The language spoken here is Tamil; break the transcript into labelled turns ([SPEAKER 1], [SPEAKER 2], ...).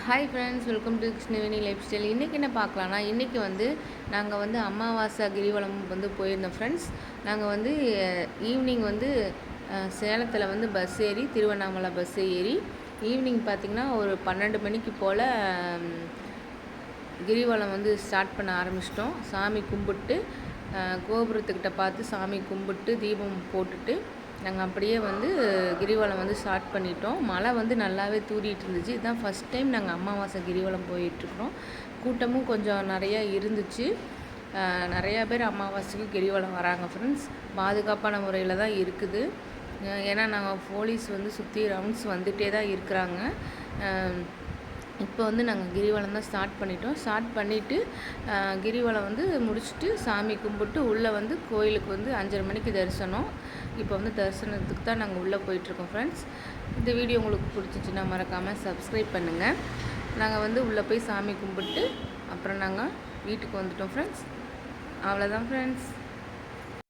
[SPEAKER 1] Hi friends welcome to Krishnaveni lifestyle இன்றைக்கி என்ன பார்க்கலாம்னா இன்றைக்கி வந்து நாங்கள் வந்து அமாவாசை கிரிவலம் வந்து போயிருந்தோம் ஃப்ரெண்ட்ஸ் நாங்கள் வந்து ஈவினிங் வந்து சேலத்தில் வந்து பஸ் ஏறி திருவண்ணாமலை பஸ் ஏறி ஈவினிங் பார்த்திங்கன்னா ஒரு பன்னெண்டு மணிக்கு போல் கிரிவலம் வந்து ஸ்டார்ட் பண்ண ஆரம்பிச்சிட்டோம். சாமி கும்பிட்டு கோபுரத்துக்கிட்ட பார்த்து சாமி கும்பிட்டு தீபம் போட்டுட்டு நாங்கள் அப்படியே வந்து கிரிவலம் வந்து ஸ்டார்ட் பண்ணிட்டோம். மழை வந்து நல்லாவே தூரிட்டு இருந்துச்சு. இதுதான் ஃபஸ்ட் டைம் நாங்கள் அமாவாசை கிரிவலம் போயிட்டுருக்குறோம். கூட்டமும் கொஞ்சம் நிறையா இருந்துச்சு. நிறையா பேர் அமாவாசைக்கு கிரிவலம் வராங்க ஃப்ரெண்ட்ஸ் பாதுகாப்பான முறையில் தான் இருக்குது. ஏன்னா நாங்கள் போலீஸ் வந்து சுற்றி ரவுண்ட்ஸ் வந்துகிட்டே தான் இருக்கிறாங்க. இப்போ வந்து நாங்கள் கிரிவலம் தான் ஸ்டார்ட் பண்ணிட்டோம். ஸ்டார்ட் பண்ணிவிட்டு கிரிவலம் வந்து முடிச்சுட்டு சாமி கும்பிட்டு உள்ளே வந்து கோயிலுக்கு வந்து அஞ்சரை மணிக்கு தரிசனம். இப்போ வந்து தரிசனத்துக்கு தான் நாங்கள் உள்ளே போயிட்டுருக்கோம் ஃப்ரெண்ட்ஸ் இந்த வீடியோ உங்களுக்கு பிடிச்சிச்சின்னா மறக்காமல் சப்ஸ்கிரைப் பண்ணுங்கள் நாங்கள் வந்து உள்ளே போய் சாமி கும்பிட்டு அப்புறம் நாங்கள் வீட்டுக்கு வந்துட்டோம் ஃப்ரெண்ட்ஸ் அவ்வளோதான் ஃப்ரெண்ட்ஸ்